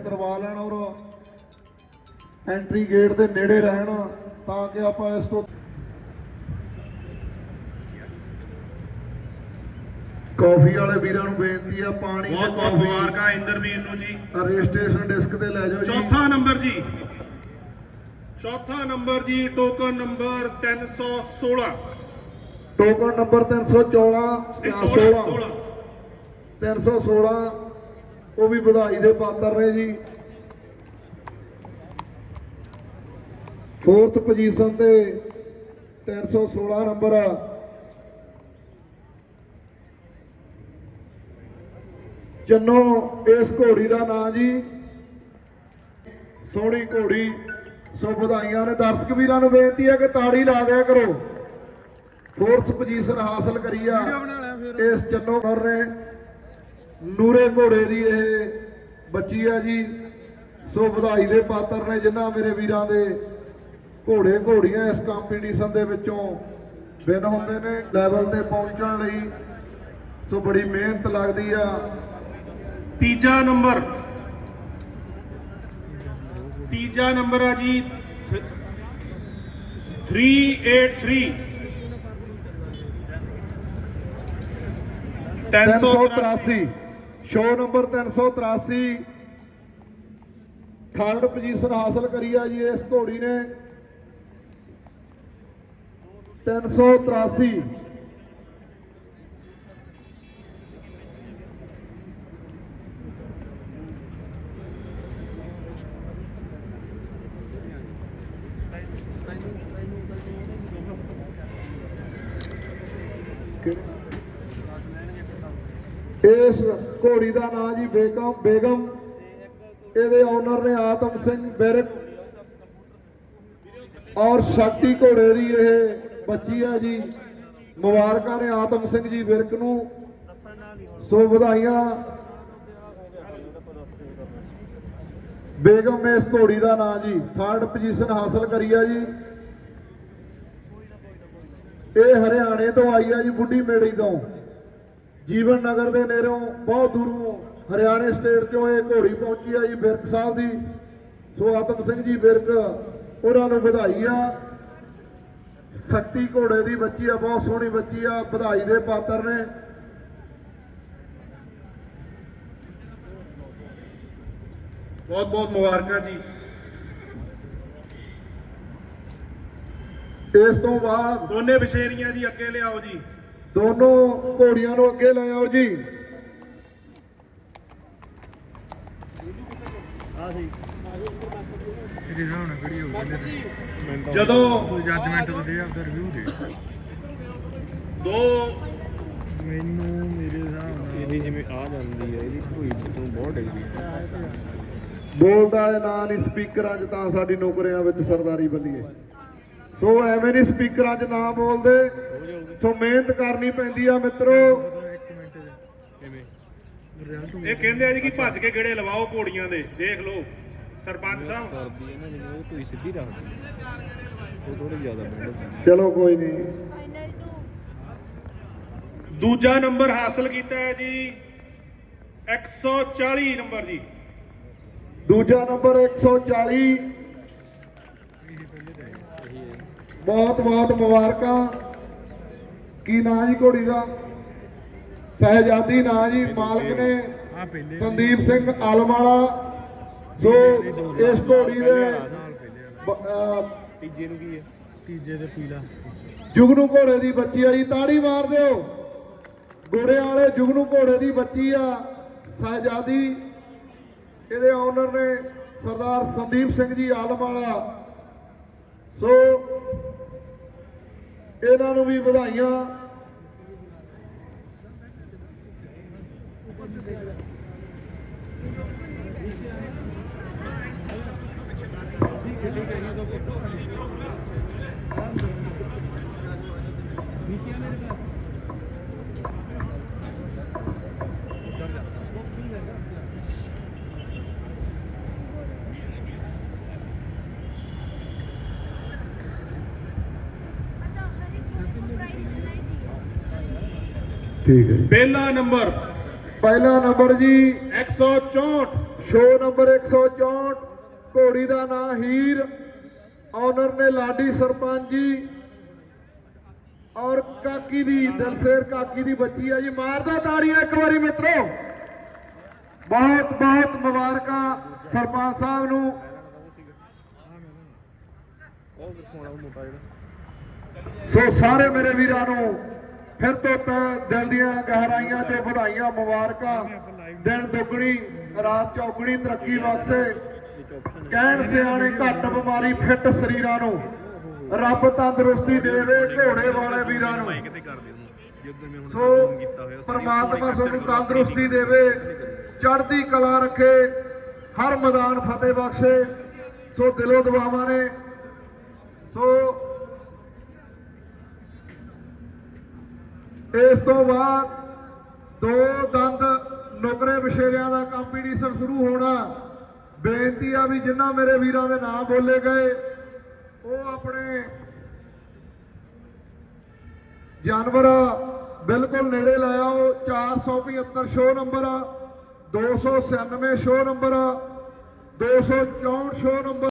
ਕਰਵਾ ਲੈਣ ਔਰ ਐਂਟਰੀ ਗੇਟ ਦੇ ਨੇੜੇ ਰਹਿਣ ਤਾਂ ਕਿ ਆਪਾਂ ਇਸ ਤੋਂ ਕਾਫੀ ਵਾਲੇ ਵੀਰਾਂ ਨੂੰ ਬੇਨਤੀ ਆ ਪਾਣੀ ਬਹੁਤ ਬਹੁਤ ਮੁਬਾਰਕਾਂ ਇੰਦਰਵੀਰ ਨੂੰ ਜੀ। ਰਜਿਸਟ੍ਰੇਸ਼ਨ ਡਿਸਕ ਤੇ ਲੈ ਜਾਓ ਜੀ। ਚੌਥਾ ਨੰਬਰ ਜੀ। ਚੌਥਾ ਨੰਬਰ ਜੀ ਟੋਕਨ ਨੰਬਰ 316 ਟੋਕਨ ਨੰਬਰ 314 ਇਹ 16 16 316 ਉਹ ਵੀ ਵਧਾਈ ਦੇ ਪਾਤਰ ਨੇ ਜੀ। ਫੋਰਥ ਪੋਜੀਸ਼ਨ ਤੇ 316 ਨੰਬਰ। ਚੰਨੋ ਇਸ ਘੋੜੀ ਦਾ ਨਾਂ ਜੀ। ਸੋਹਣੀ ਘੋੜੀ ਸੋ ਵਧਾਈਆਂ ਨੇ। ਦਰਸ਼ਕ ਵੀਰਾਂ ਨੂੰ ਬੇਨਤੀ ਹੈ ਕਿ ਤਾੜੀ ਲਾ ਦਿਆ ਕਰੋ। ਫੋਰਥ ਪੋਜੀਸ਼ਨ ਹਾਸਲ ਕਰੀ ਆ। ਇਸ ਚੰਨੋ ਕਰ ਨੇ। ਨੂਰੇ ਘੋੜੇ ਦੀ ਇਹ ਬੱਚੀ ਆ ਜੀ, ਸੋ ਵਧਾਈ ਦੇ ਪਾਤਰ ਨੇ ਜਿਨ੍ਹਾਂ ਮੇਰੇ ਵੀਰਾਂ ਦੇ ਘੋੜੇ ਘੋੜੀਆਂ ਇਸ ਕੰਪੀਟੀਸ਼ਨ ਦੇ ਵਿੱਚੋਂ ਵਿਨ ਹੁੰਦੇ ਨੇ, ਲੈਵਲ ਤੇ ਪਹੁੰਚਣ ਲਈ। ਸੋ ਬੜੀ ਮਿਹਨਤ ਲੱਗਦੀ ਆ। ਤੀਜਾ ਨੰਬਰ। ਤੀਜਾ ਨੰਬਰ ਆ ਜੀ 383 383 ਸ਼ੋ ਨੰਬਰ 383 ਥਰਡ ਪੋਜੀਸ਼ਨ ਹਾਸਲ ਕਰੀ ਆ ਜੀ ਇਸ ਘੋੜੀ ਨੇ 383 ਇਸ ਘੋੜੀ ਦਾ ਨਾਂ ਜੀ ਬੇਗਮ ਬੇਗਮ। ਇਹਦੇ ਓਨਰ ਨੇ ਆਤਮ ਸਿੰਘ ਬਿਰਕ। ਔਰ ਸ਼ਕਤੀ ਘੋੜੇ ਦੀ ਇਹ ਬੱਚੀ ਹੈ ਜੀ, ਮੁਬਾਰਕਾਂ ਨੇ ਆਤਮ ਸਿੰਘ ਜੀ ਵਿਰਕ ਨੂੰ। ਸੋ ਵਧਾਈਆਂ। ਬੇਗਮ ਇਸ ਘੋੜੀ ਦਾ ਨਾਂ ਜੀ ਥਰਡ ਪੋਜੀਸ਼ਨ ਹਾਸਲ ਕਰੀ ਆ ਜੀ। ਇਹ ਹਰਿਆਣੇ ਤੋਂ ਆਈ ਆ ਜੀ, ਬੁੱਢੀ ਮੇੜੀ ਤੋਂ। ਜੀਵਨ ਨਗਰ ਦੇ ਨੇੜੋਂ ਬਹੁਤ ਦੂਰੋਂ ਹਰਿਆਣੇ ਸਟੇਟ ਤੋਂ ਇਹ ਘੋੜੀ ਪਹੁੰਚੀ ਆ ਜੀ ਬਿਰਕ ਸਾਹਿਬ ਦੀ। ਸੋ ਆਤਮ ਸਿੰਘ ਜੀ ਬਿਰਕ ਉਹਨਾਂ ਨੂੰ ਵਧਾਈ ਆ। ਸ਼ਕਤੀ ਘੋੜੇ ਦੀ ਬੱਚੀ ਆ ਬਹੁਤ ਸੋਹਣੀ ਬੱਚੀ ਆ ਵਧਾਈ ਦੇ ਪਾਤਰ ਨੇ। ਬਹੁਤ ਬਹੁਤ ਮੁਬਾਰਕਾਂ ਜੀ। ਇਸ ਤੋਂ ਬਾਅਦ ਦੋਨੇ ਵਿਸ਼ੇਰੀਆਂ ਜੀ ਅੱਗੇ ਲਿਆਓ ਜੀ। ਦੋਨੋਂ ਘੋੜੀਆਂ ਨੂੰ ਅੱਗੇ ਲੈ ਆਓ ਜੀ। ਤੇਰੇ ਹਿਸਾਬ ਨਾਲ ਕਿਹੜੀ ਹੋਊਗੀ ਜਦੋਂ ਕੋਈ ਜੱਜਮੈਂਟ ਤਾਂ ਦੇ ਆਪਦਾ ਰਿਵਿਊ ਦੇ ਦੋ ਮੈਨੂੰ ਮੇਰੇ ਹਿਸਾਬ ਨਾਲ ਇਹਦੀ ਜਿਵੇਂ ਆ ਜਾਂਦੀ ਹੈ ਇਹਦੀ ਭੂਈ ਤੋਂ ਬਹੁਤ ਡਿੱਗਦੀ ਹੈ ਬੋਲਦਾ ਇਹ ਨਾਂ ਨਹੀਂ ਸਪੀਕਰਾਂ 'ਚ ਤਾਂ ਸਾਡੀ ਨੌਕਰੀਆਂ ਵਿੱਚ ਸਰਦਾਰੀ ਬੰਦੀਏ ਸੋ ਐਵੇਂ ਨਹੀਂ ਸਪੀਕਰਾਂ 'ਚ ਨਾ ਬੋਲਦੇ। ਸੋ ਮਿਹਨਤ ਕਰਨੀ ਪੈਂਦੀ ਆ ਮਿੱਤਰੋ। ਇਹ ਕਹਿੰਦੇ ਆ ਜੀ ਕਿ ਭੱਜ ਕੇ ਗੇੜੇ ਲਵਾਓ ਘੋੜੀਆਂ ਦੇ। ਦੇਖ ਲਓ ਸਰਪੰਚ ਸਾਹਿਬ। ਕਰਦੀ ਹੈ ਨਾ ਜਿਵੇਂ ਉਹ ਭੂਈ ਸਿੱਧੀ ਰੱਖਦੀ ਹੈ ਉਹ ਥੋੜੀ ਜ਼ਿਆਦਾ ਮਿਹਨਤ ਚਲੋ ਕੋਈ ਨਹੀਂ। ਦੂਜਾ ਨੰਬਰ ਹਾਸਲ ਕੀਤਾ ਹੈ ਜੀ। 140 ਨੰਬਰ ਜੀ। ਦੂਜਾ ਨੰਬਰ 140 ਬਹੁਤ ਬਹੁਤ ਮੁਬਾਰਕਾਂ। ਕੀ ਨਾਂ ਜੀ ਘੋੜੀ ਦਾ? ਸਹਿਜਾਦੀ ਨਾਂ ਜੀ ਮਾਲਕ ਨੇ। ਸੰਦੀਪ ਸਿੰਘ ਆਲਮਾਲਾ। ਸੋ ਇਸ ਘੋੜੀ ਦੇ ਤੀਜੇ ਨੂੰ ਕੀ ਹੈ? ਤੀਜੇ ਤੇ ਪੀਲਾ। ਜੁਗਨੂ ਘੋੜੇ ਦੀ ਬੱਚੀ ਆ ਜੀ ਤਾੜੀ ਮਾਰ ਦਿਓ। ਗੋੜੇ ਵਾਲੇ ਜੁਗਨੂ ਘੋੜੇ ਦੀ ਬੱਚੀ ਆ ਸਹਿਜਾਦੀ। ਇਹਦੇ ਓਨਰ ਨੇ ਸਰਦਾਰ ਸੰਦੀਪ ਸਿੰਘ ਜੀ ਆਲਮ ਵਾਲਾ ਸੋ ਇਹਨਾਂ ਨੂੰ ਵੀ ਵਧਾਈਆਂ। ਠੀਕ ਹੈ ਮੇਰੇ ਪਾਸ ਠੀਕ ਹੈ ਪਹਿਲਾ ਨੰਬਰ। ਪਹਿਲਾ ਨੰਬਰ ਜੀ। 164 ਸ਼ੋ ਨੰਬਰ 164 ਘੋੜੀ ਦਾ ਨਾਂ ਹੀਰ। ਆਨਰ ਨੇ ਲਾਡੀ ਸਰਪੰਚ ਜੀ। ਔਰ ਕਾਕੀ ਦੀ ਦਲਸੇਰ ਕਾਕੀ ਦੀ ਬੱਚੀ ਆ ਜੀ। ਮਾਰਦਾ ਤਾੜੀਆਂ ਇੱਕ ਵਾਰੀ ਮਿੱਤਰੋ। ਬਹੁਤ ਬਹੁਤ ਮੁਬਾਰਕਾਂ ਸਰਪੰਚ ਸਾਹਿਬ ਨੂੰ। ਸੋ ਸਾਰੇ ਮੇਰੇ ਵੀਰਾਂ ਨੂੰ ਫਿਰ ਤੋਂ ਤਹਿ ਦਿਲ ਦੀਆਂ ਗਹਿਰਾਈਆਂ ਤੇ ਵਧਾਈਆਂ ਮੁਬਾਰਕਾਂ। ਦਿਨ ਦੁੱਗਣੀ, ਰਾਤ ਚੌਗਣੀ, ਤਰੱਕੀ ਬਖਸ਼ੇ। ਕਹਿਣ ਸਿਆਣੇ ਘੱਟ ਬਿਮਾਰੀ ਫਿੱਟ ਸਰੀਰਾਂ ਨੂੰ। ਰੱਬ ਤੰਦਰੁਸਤੀ ਦੇਵੇ, ਘੋੜੇ ਵਾਲੇ ਵੀਰਾਂ ਨੂੰ। ਸੋ ਪਰਮਾਤਮਾ ਤੁਹਾਨੂੰ ਤੰਦਰੁਸਤੀ ਦੇਵੇ, ਚੜ੍ਹਦੀ ਕਲਾ ਰੱਖੇ, ਹਰ ਮੈਦਾਨ ਫਤਿਹ ਬਖਸ਼ੇ। ਸੋ ਦਿਲੋਂ ਦੁਆਵਾਂ ਨੇ। ਸੋ ਇਸ ਤੋਂ ਬਾਅਦ ਦੋ ਦੰਦ ਨੁਕਰੇ ਵਿਸ਼ੇਰਿਆਂ ਦਾ ਕੰਪੀਟੀਸ਼ਨ ਸ਼ੁਰੂ ਹੋਣਾ। ਬੇਨਤੀ ਆ ਵੀ ਜਿਨ੍ਹਾਂ ਮੇਰੇ ਵੀਰਾਂ ਦੇ ਨਾਮ ਬੋਲੇ ਗਏ, ਉਹ ਆਪਣੇ ਜਾਨਵਰ ਬਿਲਕੁਲ ਨੇੜੇ ਲਾਇਆ ਉਹ 475 show number 296 show number 264 show number